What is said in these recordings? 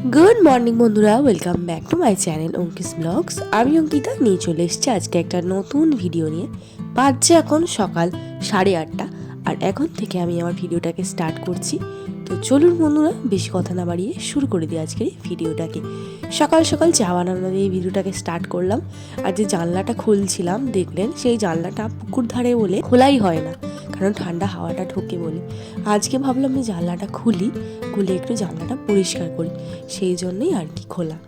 Good morning বন্ধুরা welcome back to my channel Anki's blogs আমি অঙ্কিতা, নিয়ে চলে এসেছি আজকে একটা নতুন ভিডিও নিয়ে। বাজছে এখন সকাল সাড়ে আটটা, আর এখন থেকে আমি আমার ভিডিওটাকে স্টার্ট করছি। তো চলুন বন্ধুরা, বেশি কথা না বাড়িয়ে শুরু করে দিই আজকের এই ভিডিওটাকে সকাল সকাল চা বানানো দিয়ে ভিডিওটাকে স্টার্ট করলাম। আর যে জানলাটা খুলছিলাম, দেখলেন, সেই জানলাটা পুকুর ধারে বলে খোলাই হয় না। কারণ ঠান্ডা হাওয়াটা ঢোকে বলে। আজকে ভাবলাম আমি জানলাটা খুলি, খুলে একটু জানলাটা পরিষ্কার করি। সেই জন্যই আর কি খোলা।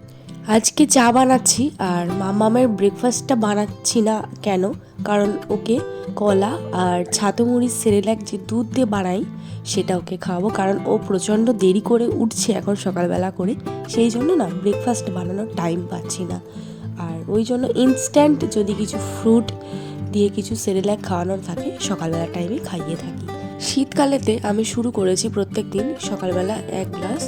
আজকে চা বানাচ্ছি আর মামামের ব্রেকফাস্টটা বানাচ্ছি না কেন? কারণ ওকে কলা আর ছাতু মুড়ির সেরেলাক যে দুধ দিয়ে বানাই, সেটা ওকে খাওয়াবো। কারণ ও প্রচণ্ড দেরি করে উঠছে এখন সকালবেলা করে। সেই জন্য না ব্রেকফাস্ট বানানোর টাইম পাচ্ছি না। আর ওই জন্য ইনস্ট্যান্ট যদি কিছু ফ্রুট দিয়ে কিছু সেরেলাক খাওয়ানোর থাকে সকালবেলা টাইমে খাইয়ে থাকি। শীতকালেতে আমি শুরু করেছি প্রত্যেক দিন সকালবেলা এক গ্লাস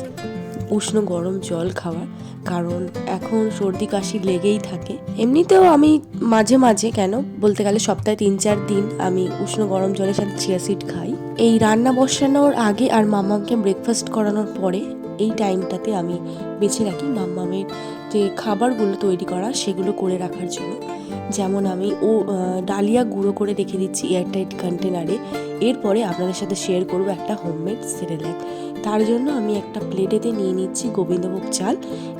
উষ্ণ গরম জল খাওয়ার। কারণ এখন সর্দি কাশি লেগেই থাকে। এমনিতেও আমি মাঝে মাঝে কেন? বলতে গেলে সপ্তাহে তিন চার দিন আমি উষ্ণ গরম জলের সাথে চিয়া সিড খাই। এই রান্না বসানোর আগে আর মামাকে ব্রেকফাস্ট করানোর পরে এই টাইমটাতে আমি বেছে রাখি মাম্মামের যে খাবারগুলো তৈরি করা সেগুলো করে রাখার জন্য। যেমন আমি ও ডালিয়া গুঁড়ো করে রেখে দিচ্ছি এয়ারটাইট কন্টেনারে এরপরে আপনাদের সাথে শেয়ার করব একটা হোমমেড সেরেল্যাক তার জন্য আমি একটা প্লেটেতে নিয়ে নিচ্ছি গোবিন্দভোগ চাল।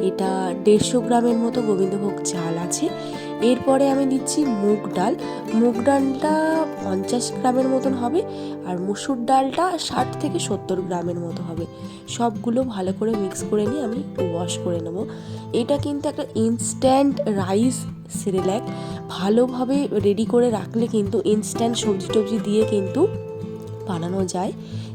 এটা দেড়শো গ্রামের মতো গোবিন্দভোগ চাল আছে। এরপরে আমি দিচ্ছি মুগ ডাল। মুগ ডালটা পঞ্চাশ গ্রামের মতন হবে আর মুসুর ডালটা ষাট থেকে সত্তর গ্রামের মতো হবে। সবগুলো ভালো করে মিক্স করে নিয়ে আমি ওয়াশ করে নেব। এটা কিন্তু একটা ইনস্ট্যান্ট রাইস সেরেল্যাক ভালোভাবে রেডি করে রাখলে কিন্তু ইনস্ট্যান্ট সবজি টবজি দিয়ে কিন্তু বানানো যায়।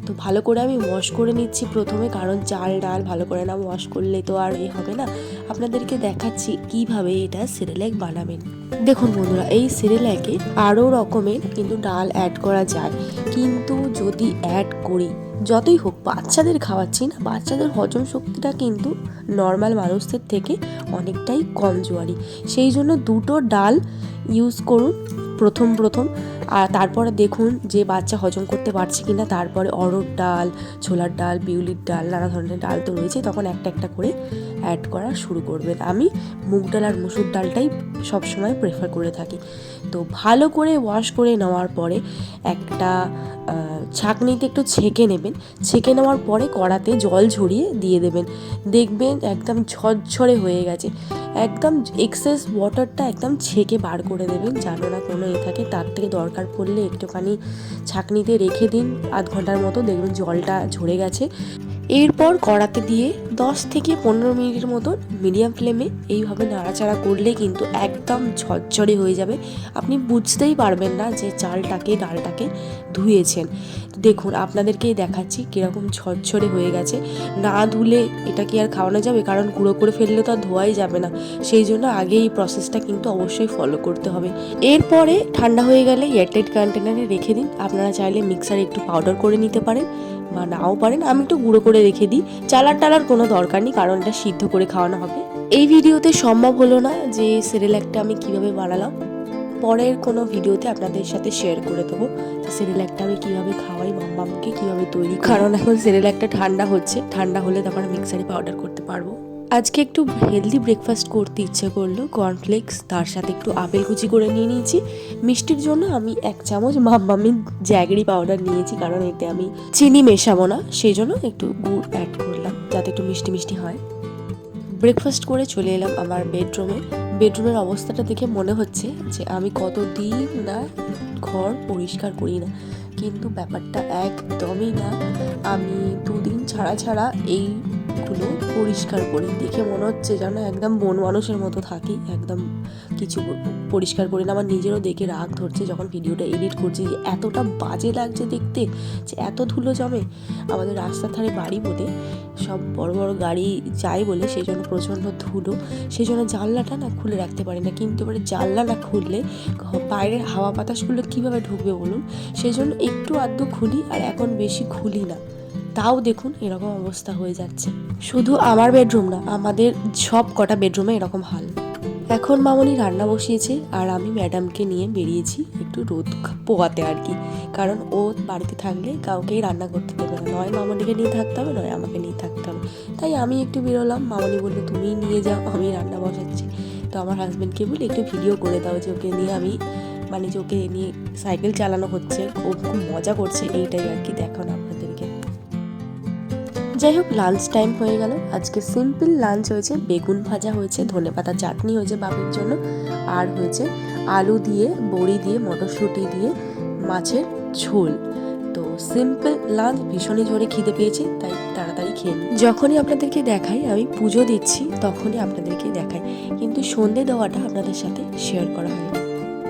তো ভালো করে আমি ওয়াশ করে নিচ্ছি প্রথমে, কারণ চাল ডাল ভালো করে না ওয়াশ করলে তো আর এ হবে না। আপনাদেরকে দেখাচ্ছি কীভাবে এটা সেরেল্যাক বানাবেন। দেখুন বন্ধুরা, এই সেরেল্যাকে আরও রকমের কিন্তু ডাল অ্যাড করা যায়। কিন্তু যদি অ্যাড করি যতই হোক, বাচ্চাদের খাওয়াচ্ছি না। বাচ্চাদের হজম শক্তিটা কিন্তু নর্মাল মানুষদের থেকে অনেকটাই কম জোয়ারি। সেই জন্য দুটো ডাল ইউজ করুন প্রথম প্রথম। আর তারপরে দেখুন যে বাচ্চা হজম করতে পারছে কি না তারপরে অরড় ডাল, ছোলার ডাল, বিউলির ডাল, নানা ধরনের ডাল তো রয়েছে। তখন একটা একটা করে অ্যাড করা শুরু করবেন। আমি মুগ ডাল আর মুসুর ডালটাই সবসময় প্রেফার করে থাকি। তো ভালো করে ওয়াশ করে নেওয়ার পরে একটা ছাঁকনিতে একটু ছেঁকে নেবেন। ছেঁকে নেওয়ার পরে কড়াতে জল ঝরিয়ে দিয়ে দেবেন। দেখবেন একদম ঝরঝরে হয়ে গেছে। একদম এক্সেস ওয়াটারটা একদম ছেঁকে বার করে দেবেন। যেন না কোনো এ থাকে। তার থেকে দরকার পড়লে একটুখানি ছাঁকনিতে রেখে দিন। আধ ঘণ্টার মতো দেখবেন জলটা ঝরে গেছে। এরপর কড়াতে দিয়ে দশ থেকে পনেরো মিনিটের মতো মিডিয়াম ফ্লেমে এইভাবে নাড়াচাড়া করলে কিন্তু একদম ঝরঝরে হয়ে যাবে। আপনি বুঝতেই পারবেন না যে চালটাকে, ডালটাকে ধুয়েছেন। দেখুন, আপনাদেরকেই দেখাচ্ছি কীরকম ঝরঝরে হয়ে গেছে। না ধুলে এটা কি আর খাওয়ানো যাবে? কারণ গুঁড়ো করে ফেললে তো আর ধোয়াই যাবে না। সেই জন্য আগে এই প্রসেসটা কিন্তু অবশ্যই ফলো করতে হবে। এরপরে ঠান্ডা হয়ে গেলে এয়ারটাইট কন্টেনারে রেখে দিন। আপনারা চাইলে মিক্সারে একটু পাউডার করে নিতে পারেন বা নাও পারেন। আমি একটু গুঁড়ো করে রেখে দিই। চালার টালার কোনো দরকার নেই, কারণ এটা সিদ্ধ করে খাওয়ানো হবে। এই ভিডিওতে সম্ভব হলো না যে সেরেল্যাকটা আমি কীভাবে বানালাম। পরের কোনো ভিডিওতে আপনাদের সাথে শেয়ার করে দেবো সেরেল্যাকটা আমি কীভাবে খাওয়াই মাম্মামকে কীভাবে তৈরি কারণ এখন সেরেল্যাকটা ঠান্ডা হচ্ছে। ঠান্ডা হলে তারপর মিক্সারে পাউডার করতে পারব। আজকে একটু হেলদি ব্রেকফাস্ট করতে ইচ্ছে করল। কর্নফ্লেক্স তার সাথে একটু আপেল কুচি করে নিয়ে নিয়েছি। মিষ্টির জন্য আমি এক চামচ মাম্মামি জ্যাগরি পাউডার নিয়েছি, কারণ এতে আমি চিনি মেশাবো না। সেই জন্য একটু গুড় অ্যাড করলাম, যাতে একটু মিষ্টি মিষ্টি হয়। ব্রেকফাস্ট করে চলে এলাম আমার বেডরুমে বেডরুমের অবস্থাটা দেখে মনে হচ্ছে যে আমি কতদিন না ঘর পরিষ্কার করি না। কিন্তু ব্যাপারটা একদমই না। আমি দুদিন ছাড়া ছাড়া এইগুলো পরিষ্কার করি। দেখে মনে হচ্ছে যেন একদম বন মানুষের মতো থাকি, একদম কিছু পরিষ্কার করি না। আমার নিজেরও দেখে রাগ ধরছে যখন ভিডিওটা এডিট করছি যে এতটা বাজে লাগছে দেখতে, যে এত ধুলো জমে। আমাদের রাস্তার ধারে বাড়ি বলে সব বড় বড় গাড়ি যায় বলে সেই জন্য প্রচণ্ড ধুলো। সেই জন্য জানলাটা না খুলে রাখতে পারি না। কিন্তু এবারে জানলা না খুললে বাইরের হাওয়া বাতাসগুলো কীভাবে ঢুকবে বলুন? সেই জন্য একটু আধটু খুলি আর এখন বেশি খুলি না। তাও দেখুন এরকম অবস্থা হয়ে যাচ্ছে। শুধু আমার বেডরুম না, আমাদের সব কটা বেডরুমে এরকম হাল। এখন মামনি রান্না বসিয়েছে আর আমি ম্যাডামকে নিয়ে বেরিয়েছি একটু রোদ পোয়াতে আর কি। কারণ ও বাড়িতে থাকলে কাউকেই রান্না করতে দেবে না। নয় মামনিকে নিয়ে থাকতে হবে, নয় আমাকে নিয়ে থাকতে হবে। তাই আমি একটু বেরোলাম, মামনি বলল, তুমিই নিয়ে যাও, আমি রান্না বসাচ্ছি। তো আমার হাজব্যান্ডকে বলে একটু ভিডিও করে দাও যে ওকে নিয়ে আমি মানে যে ওকে নিয়ে সাইকেল চালানো হচ্ছে। ও খুব মজা করছে, এইটাই আর কি দেখানো। যাই হোক লাঞ্চ টাইম হয়ে গেল। আজকে সিম্পল লাঞ্চ হয়েছে, বেগুন ভাজা হয়েছে ধনেপাতা চাটনি হয়েছে বাপির জন্য, আর হয়েছে আলু দিয়ে, বড়ি দিয়ে, মটরশুঁটি দিয়ে মাছের ঝোল। তো সিম্পল লাঞ্চ ভীষণই জোরে খিদে পেয়েছে, তাই তাড়াতাড়ি খেয়ে নিই। যখনই আপনাদেরকে দেখাই, আমি পুজো দিচ্ছি, তখনই আপনাদেরকে দেখাই। কিন্তু সন্ধে দেওয়াটা আপনাদের সাথে শেয়ার করা হয়নি।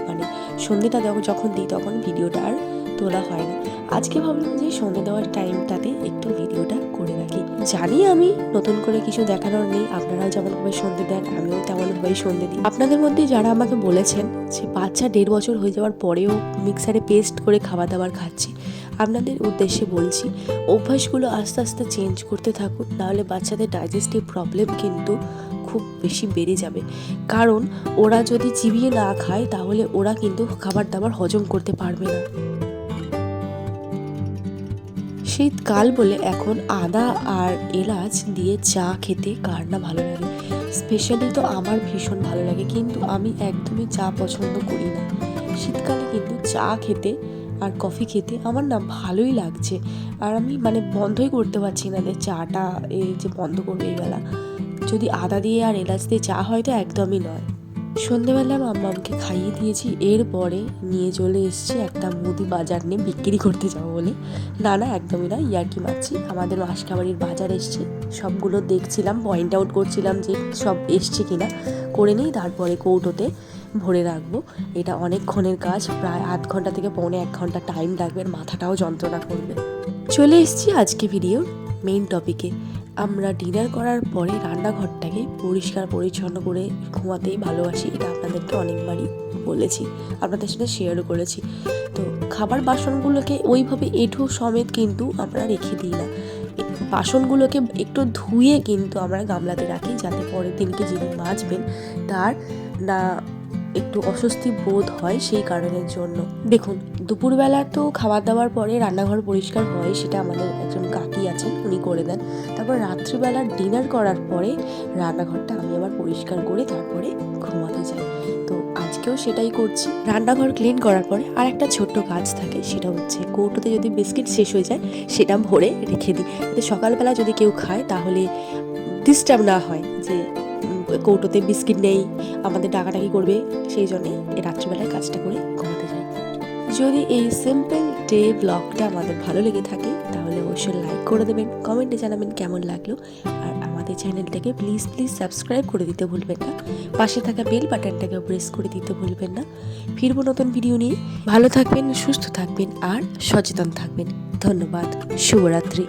মানে সন্ধেটা যখন দিই, তখন ভিডিওটা আর তোলা হয় না আজকে ভাবলাম যে সন্ধে দেওয়ার টাইমটাতে একটু ভিডিওটা করে রাখি। জানি আমি নতুন করে কিছু দেখানোর নেই, আপনারাও যেমনভাবে সন্ধে দেন, আমিও তেমনভাবেই সন্ধে দিই। আপনাদের মধ্যে যারা আমাকে বলেছেন যে বাচ্চা দেড় বছর হয়ে যাওয়ার পরেও মিক্সারে পেস্ট করে খাবার দাবার খাচ্ছি, আপনাদের উদ্দেশ্যে বলছি, অভ্যাসগুলো আস্তে আস্তে চেঞ্জ করতে থাকুন, নাহলে বাচ্চাদের ডাইজেস্টিভ প্রবলেম কিন্তু খুব বেশি বেড়ে যাবে। কারণ ওরা যদি চিবিয়ে না খায়, তাহলে ওরা কিন্তু খাবার দাবার হজম করতে পারবে না। শীতকাল বলে এখন আদা আর এলাচ দিয়ে চা খেতে কার না ভালো লাগে। স্পেশালি তো আমার ভীষণ ভালো লাগে, কিন্তু আমি একদমই চা পছন্দ করি না। শীতকালে কিন্তু চা খেতে আর কফি খেতে আমার না ভালোই লাগছে। আর আমি মানে বন্ধই করতে পারছি না যে চাটা এই যে বন্ধ করবে এই বেলা। যদি আদা দিয়ে আর এলাচ দিয়ে চা হয় তো একদমই নয়। সন্ধেবেলা মাম্মামকে খাইয়ে দিয়েছি, এরপরে নিয়ে চলে এসেছি একটা মুদি বাজার নিয়ে বিক্রি করতে যাব বলে। না না, একদমই না, ইয়ার্কি মারছি। আমাদের মাসকাবাড়ির বাজার এসছে। সবগুলো দেখছিলাম পয়েন্ট আউট করছিলাম যে সব এসছে কিনা। করে নিই, তারপরে কৌটোতে ভরে রাখব। এটা অনেকক্ষণের কাজ, প্রায় আধ ঘণ্টা থেকে পৌনে এক ঘণ্টা টাইম লাগবে মাথাটাও যন্ত্রণা করবে। চলে এসেছি আজকে ভিডিওর মেইন টপিকে আমরা ডিনার করার পরে রান্নাঘরটাকে পরিষ্কার পরিচ্ছন্ন করে ঘুমাতেই ভালোবাসি, এটা আপনাদেরকে অনেকবারই বলেছি, আপনাদের সাথে শেয়ারও করেছি। তো খাবার বাসনগুলোকে ওইভাবে এঁঠো সমেত কিন্তু আমরা রেখে দিই না। বাসনগুলোকে একটু ধুয়ে কিন্তু আমরা গামলাতে রাখি, যাতে পরের দিনকে যিনি মাজবেন তার না একটু অস্বস্তি বোধ হয় সেই কারণের জন্য। দেখুন, দুপুরবেলা তো খাবার দাবার পরে রান্নাঘর পরিষ্কার হয় সেটা আমাদের একজন কাকি আছেন, উনি করে দেন। তারপর রাত্রিবেলা ডিনার করার পরে রান্নাঘরটা আমি আবার পরিষ্কার করে তারপরে ঘুমাতে যাই। তো আজকেও সেটাই করছি। রান্নাঘর ক্লিন করার পরে আর একটা ছোট্ট কাজ থাকে, সেটা হচ্ছে কৌটোতে যদি বিস্কিট শেষ হয়ে যায়, সেটা ভরে রেখে দিই। সকালবেলা যদি কেউ খায়, তাহলে ডিস্টার্ব না হয় যে কৌটোতে বিস্কিট নেই, আমাদের ডাকাডাকি করবে, সেই জন্যে রাত্রিবেলায় কাজটা করে ঘুমাতে যাই। যদি এই সিম্পল ডে ব্লগটা আমাদের ভালো লেগে থাকে, তাহলে অবশ্যই লাইক করে দেবেন কমেন্টে জানাবেন কেমন লাগল, আর আমাদের চ্যানেলটাকে প্লিজ প্লিজ সাবস্ক্রাইব করে দিতে ভুলবেন না, পাশে থাকা বেল বাটনটাকে প্রেস করে দিতে ভুলবেন না। ফিরবো নতুন ভিডিও নিয়ে। ভালো থাকবেন, সুস্থ থাকবেন, আর সচেতন থাকবেন। ধন্যবাদ, শুভরাত্রি।